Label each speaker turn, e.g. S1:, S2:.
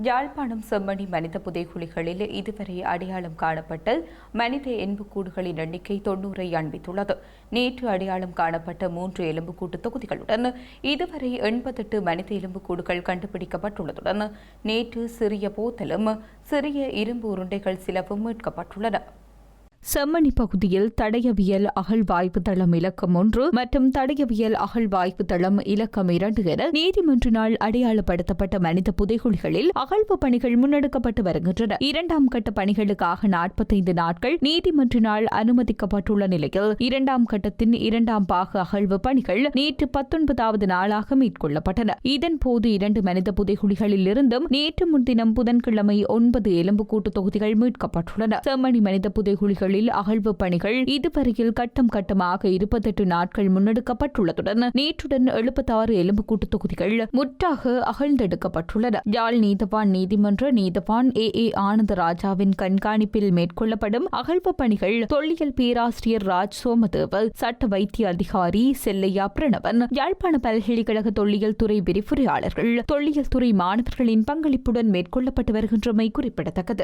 S1: யாழ்ப்பாணம் செம்மணி மனித புதைகுழிகளில் இதுவரை அடையாளம் காணப்பட்ட மனித எலும்புக்கூடுகளின் எண்ணிக்கை தொன்னூறை அண்பித்துள்ளது. நேற்று அடையாளம் காணப்பட்ட மூன்று எலும்புக்கூட்டு தொகுதிகளுடன் இதுவரை எண்பத்தெட்டு மனித எலும்புக்கூடுகள் கண்டுபிடிக்கப்பட்டுள்ளதுடன் நேற்று சிறிய போத்தலும் சிறிய இரும்பு உருண்டைகள் சிலவும் மீட்கப்பட்டுள்ளன. செம்மணி பகுதியில் தடயவியல் அகழ்வாய்ப்பு தளம் இலக்கம் ஒன்று மற்றும் தடயவியல் அகழ்வாய்ப்பு தளம் இலக்கம் இரண்டு என நீதிமன்றினால் அடையாளப்படுத்தப்பட்ட மனித புதைகுழிகளில் அகழ்வு பணிகள் முன்னெடுக்கப்பட்டு வருகின்றன. இரண்டாம் கட்ட பணிகளுக்காக நாற்பத்தைந்து நாட்கள் நீதிமன்றினால் அனுமதிக்கப்பட்டுள்ள நிலையில் இரண்டாம் கட்டத்தின் இரண்டாம் பாக அகழ்வு பணிகள் நேற்று பத்தொன்பதாவது நாளாக மேற்கொள்ளப்பட்டன. இதன்போது இரண்டு மனித புதைகுழிகளில் இருந்தும் நேற்று முன்தினம் புதன்கிழமை ஒன்பது எலும்புக்கூட்டு தொகுதிகள் மீட்கப்பட்டுள்ளன. செம்மணி மனித புதைகுழிகள் பகுதிகளில் அகழ்வு பணிகள் இதுவரையில் கட்டம் கட்டமாக இருபத்தெட்டு நாட்கள் முன்னெடுக்கப்பட்டுள்ளதுடன் நேற்றுடன் எழுபத்தாறு எலும்புக்கூட்டு தொகுதிகள் முற்றாக அகழ்ந்தெடுக்கப்பட்டுள்ளன. யாழ் நீதவான் நீதிமன்ற நீதவான் ஏ. ஏ. ஆனந்த ராஜாவின் கண்காணிப்பில் மேற்கொள்ளப்படும் அகழ்வு பணிகள் தொல்லியல் பேராசிரியர் ராஜ் சோமதேவ சட்ட வைத்திய அதிகாரி செல்லையா பிரணவன் யாழ்ப்பாண பல்கலைக்கழக தொல்லியல் துறை விரிவுரையாளர்கள் தொல்லியல் துறை மாணவர்களின் பங்களிப்புடன் மேற்கொள்ளப்பட்டு வருகின்றமை குறிப்பிடத்தக்கது.